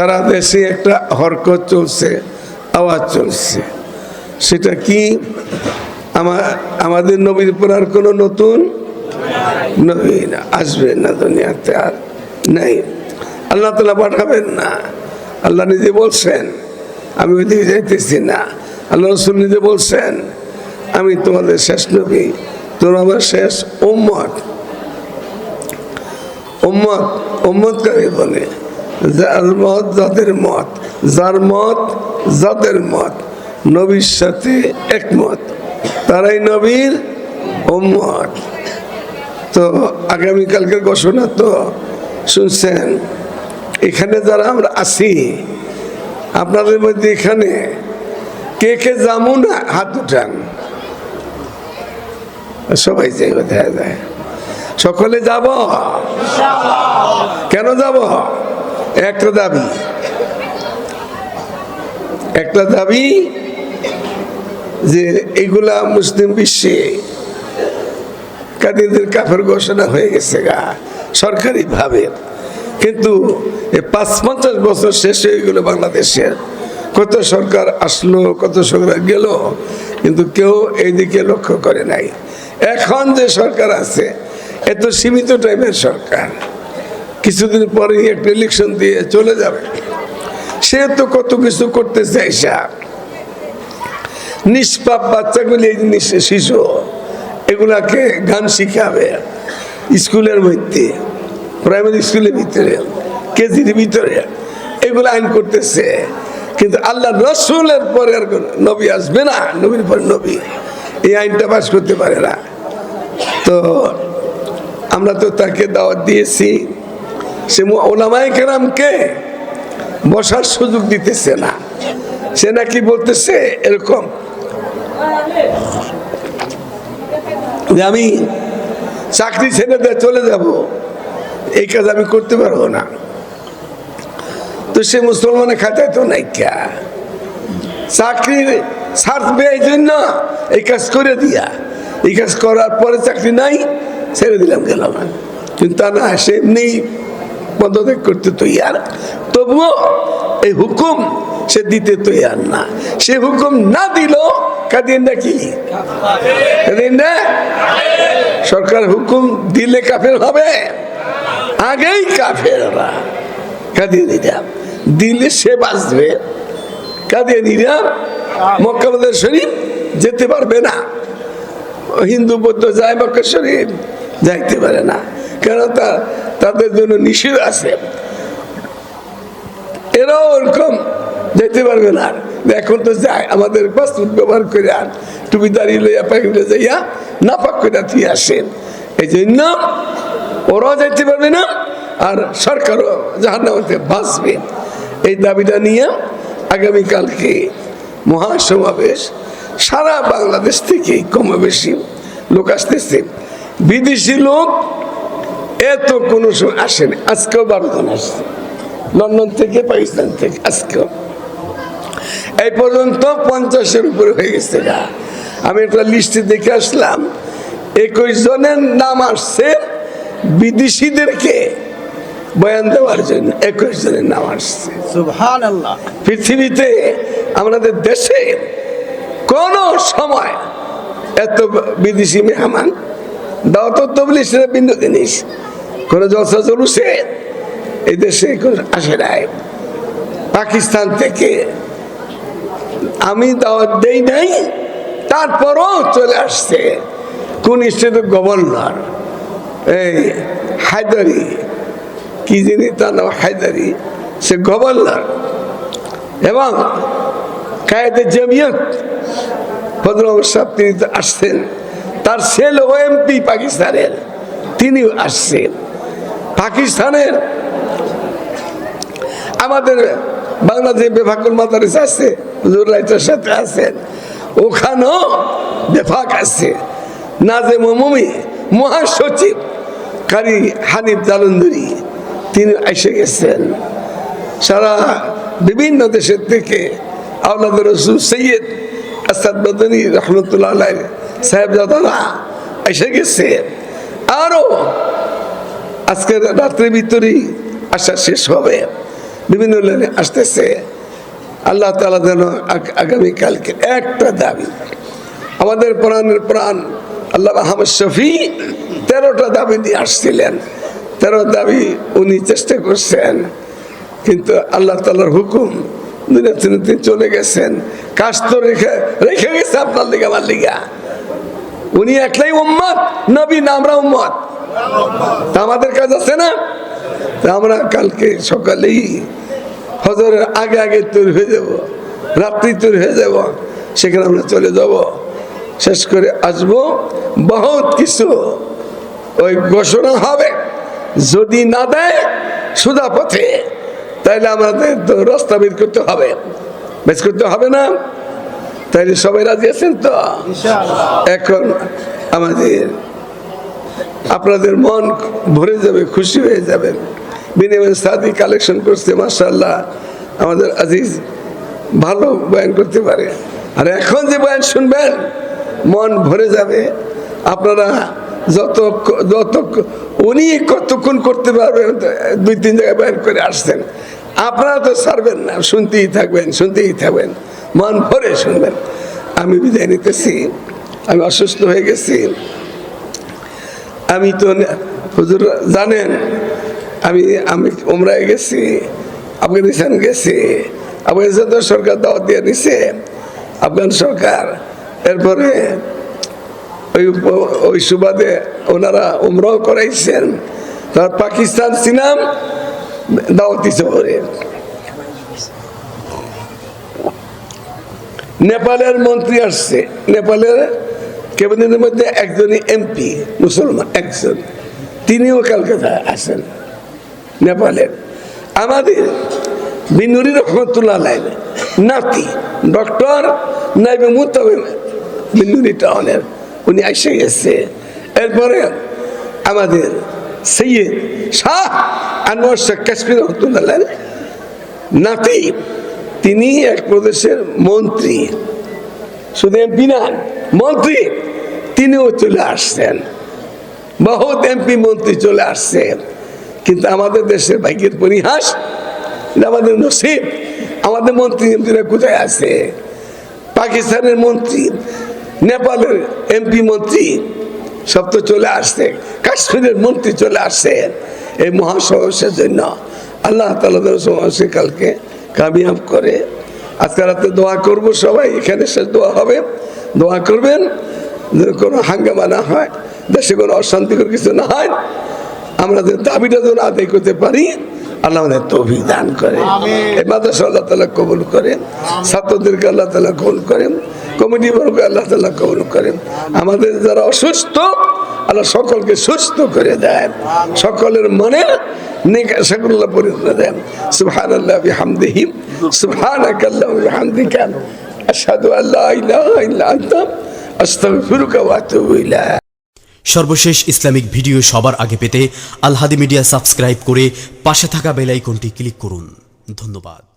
সারা দেশে একটা হরকত চলছে, আওয়াজ চলছে। সেটা কি? আমার আমাদের নবীর পর আর কোনো নতুন নবী না আসবে না দুনিয়াতে আর নাই। আল্লাহ তালা পাঠাবেন না। আল্লাহ নিজে বলছেন, আমি ওইদিকে যাইতেছি না। আল্লাহ রসুল নিজে বলছেন, আমি তোমাদের শেষ নবী তোমরা আমার শেষ উম্মত। উম্মত কাকে বলে। যার মত যাদের মত যার মত যাদের মত নবীর সাথে একমত। তারাই নবীর উম্মত। তো আগামীকালকে ঘোষণা তো শুনছেন এখানে যারা আমরা আছি আপনাদের মধ্যে এখানে কে কে যাব না হাত উঠান? সবাই যাই দেখা যায়। সকলে যাব? কেন যাব? একটা দাবি। একটা দাবি যে এগুলা মুসলিম বিশ্বে কাদিরদের কাফের ঘোষণা হয়ে গেছে গা সরকারি ভাবে কিন্তু পাঁচ পঞ্চাশ বছর শেষ হয়ে গেল বাংলাদেশের কত সরকার আসলো, কত সরকার গেল, কিন্তু কেউ এইদিকে লক্ষ্য করে নাই। এখন যে সরকার আছে এত সীমিত টাইমের সরকার। কিছুদিন পরেই একটা ইলেকশন দিয়ে চলে যাবে। সে তো কত কিছু করতে চাইসা নিষ্পাপ বাচ্চাগুলি এই জিনিস শিশু, এগুলাকে গান শিখাবে স্কুলের মধ্যে প্রাইমারি স্কুলের ভিতরে, কেজির ভিতরে, এগুলো আইন করতেছে। কিন্তু আল্লাহ রসুলের পরে আর নবী আসবে না, নবীর পর নবী। এই আইনটা পাস করতে পারে না। তো আমরা তো তাকে দাওয়াত দিয়েছি। সে ওলামায় কেরামকে বসার সুযোগ দিতেছে না। সে নাকি বলতেছে এরকম যে আমি চাকরি ছেড়ে দিয়ে চলে যাব, এই কাজ আমি করতে পারব না। তো সে মুসলমানের খাতায় তো নাই কে। চাকরির ছাড়বে এই জন্য এই কাজ করে দিয়া, এই কাজ করার পরে চাকরি নাই, ছেড়ে দিলাম গেলাম কিন্তু তা না, সে এমনি পদত্যাগ করতে তৈয়ার। তবুও এই হুকুম সে দিতে তৈয়ার না। সে হুকুম না দিল কাদিন নাকি সরকার হুকুম দিলে কাফের হবে, আগেই কাফেররা কাদিয়ানিরা দিলে সে বাঁচবে। কাদিয়ানিরা মক্কাবাদের শরীফ যেতে পারবে না। হিন্দু বৌদ্ধ যায় মক্কা শরীফ, যাইতে পারে না। কেন তা তাদের জন্য নিষেধ আছে। এরাও ওরকম যেতে পারবে না। এখন তো যায়, আমাদের পাসপোর্ট ব্যবহার করে আর টুপি দাঁড়িয়ে লইয়া পাখিলে যাইয়া না পাক করে তুই আসেন। এই জন্য ওরাও যাইতে পারবে না, আর সরকারও যাহার জাহান নামতে বাঁচবে। এই দাবিটা নিয়ে আগামীকালকে মহাসমাবেশ, সারা বাংলাদেশ থেকে কমে বেশি লোক আসতেছে। বিদেশি লোক এত কোনো সময় আসেনি। আজকেও বারো জন আসছে। লন্ডন থেকে পাকিস্তান থেকে আজকেও। এই পর্যন্ত পঞ্চাশের উপরে হয়ে গেছে গা। আমি একটা লিস্টে দেখে আসলাম একুশ জনের নাম আসছে বিদেশিদেরকে বয়ান দেওয়ার জন্য। একুশ জনের নাম আসছে। পৃথিবীতে আমাদের দেশে কোন সময় এত বিদেশি মেহমান দাওয়াত তবলি সেটা বিন্দু জিনিস। কোনো জলসা চলুছে এই দেশে আসে নাই। পাকিস্তান থেকে আমি দাওয়াত দেই নাই, তারপরও চলে আসছে। কোন স্টেটের গভর্নর? এই হায়দারি, কি যিনি তার নাম হায়দারি, সে গভর্নর। এবং কায়েদে জমিয়ত সাহেব তিনি তো আসছেন। তার সেল ও এমপি পাকিস্তানের। তিনি আসছেন। পাকিস্তানের আমাদের বাংলাদেশ বেফাকুল মাদারিস আছে, হুজুর সাথে আছেন। ওখানেও বেফাক আছে। নাজে মমি মহাসচিব কারি হানিফ জালন্দরি, তিনি এসে গেছেন। সারা বিভিন্ন দেশের থেকে আওলাদ রসুল সৈয়দ আসাদ বদনী রহমতুল্লাহ সাহেবজাদারা এসে গেছে। আরও আজকের রাত্রের ভিতরেই আসা শেষ হবে। বিভিন্ন লাইনে আসতেছে। আল্লাহ তালা যেন আগ- আগামীকালকে একটা দাবি, আমাদের প্রাণের প্রাণ, আল্লাহ আহমদ শফি তেরোটা দাবি নিয়ে আসছিলেন। তেরো দাবি উনি চেষ্টা করছেন, কিন্তু আল্লাহ তালার হুকুম দুনিয়া চলে গেছেন। কাজ তো রেখে রেখে গেছে আপনার লিগা, আমার লিগা। উনি একলাই উম্মত নবী না আমরা উম্মত আমাদের কাজ আছে না? আমরা কালকে সকালেই হজরের আগে আগে তৈরি হয়ে যাব, রাত্রি তৈরি হয়ে যাব, সেখানে আমরা চলে যাব। শেষ করে আসব, বহুত কিছু ওই ঘোষণা হবে। যদি না দেয় সুদা পথে, তাইলে আমাদের তো রাস্তা বের করতে হবে। বেশ করতে হবে না? তাইলে সবাই রাজি আছেন তো? এখন আমাদের আপনাদের মন ভরে যাবে খুশি হয়ে যাবেন। বিনিময় সাদি কালেকশন করছে মার্শাল্লাহ আমাদের আজিজ ভালো বয়ান করতে পারে। আর এখন যে বয়ান শুনবেন মন ভরে যাবে। আপনারা যত যত উনি কতক্ষণ করতে পারবেন দুই তিন জায়গায় বয়ান করে আসছেন। আপনারা তো ছাড়বেন না শুনতেই থাকবেন শুনতেই থাকবেন। মন ভরে শুনবেন। আমি বিদায় নিতেছি, আমি অসুস্থ হয়ে গেছি। আমি তো হুজুর জানেন, আমি আমি উমরায় গেছি, আফগানিস্তান গেছি। আফগানিস্তান তো সরকার দাওয়াত দিয়ে দিছে, আফগান সরকার। এরপরে ওই ওই সুবাদে ওনারা উমরাও করাইছেন। তার পাকিস্তান সিনাম দাওয়াত দিছে নেপালের মন্ত্রী আসছে। নেপালের ক্যাবিনেটের মধ্যে একজনই এমপি, মুসলমান, একজন। তিনিও কলকাতা আসেন নেপালের। আমাদের বিনুরি রহমতুল্লাহ আলাইহ নাতি, ডক্টর নাইবে মুতাবিম বিনুরি টাউনের, উনি এসে গেছে। এরপরে আমাদের সৈয়দ শাহ আনোয়ার শেখ কাশ্মীর রহমতুল্লাহ নাতি তিনি এক প্রদেশের মন্ত্রী। শুধু এমপি না, মন্ত্রী! তিনিও চলে আসছেন। বহুত এমপি মন্ত্রী চলে আসছেন কিন্তু আমাদের দেশের ভাগ্যের পরিহাস আমাদের নসিব। আমাদের মন্ত্রী এমপিরা কোথায় আছে? পাকিস্তানের মন্ত্রী, নেপালের এমপি মন্ত্রী, সব তো চলে আসছে। কাশ্মীরের মন্ত্রী চলে আসছে। এই মহাসমস্যার জন্য আল্লাহ তালা সমস্যা কালকে কামিয়াব করে। আজকে রাতে দোয়া করব সবাই এখানে শেষ দোয়া হবে। দোয়া করবেন কোনো হাঙ্গামা না হয় দেশে কোনো অশান্তিকর কিছু না হয় আমরা যে দাবিটা যেন আদায় করতে পারি আল্লাহ আমাদের তৌফিক দান করে এই মাদ্রাসা আল্লাহ তালা কবুল করেন ছাত্রদেরকে আল্লাহ তালা কবুল করেন কমিটি বর্গকে আল্লাহ তালা কবুল করেন। আমাদের যারা অসুস্থ আল্লাহ সকলকে সুস্থ করে দেন। সকলের মনে সেগুলো পরিণত দেন। সুবহান আল্লাহ বিহামদিহি সুবহানাক আল্লাহ সর্বশেষ ইসলামিক ভিডিও সবার আগে পেতে আলহাদি মিডিয়া সাবস্ক্রাইব করে পাশে থাকা বেল আইকনটি ক্লিক করুন। ধন্যবাদ।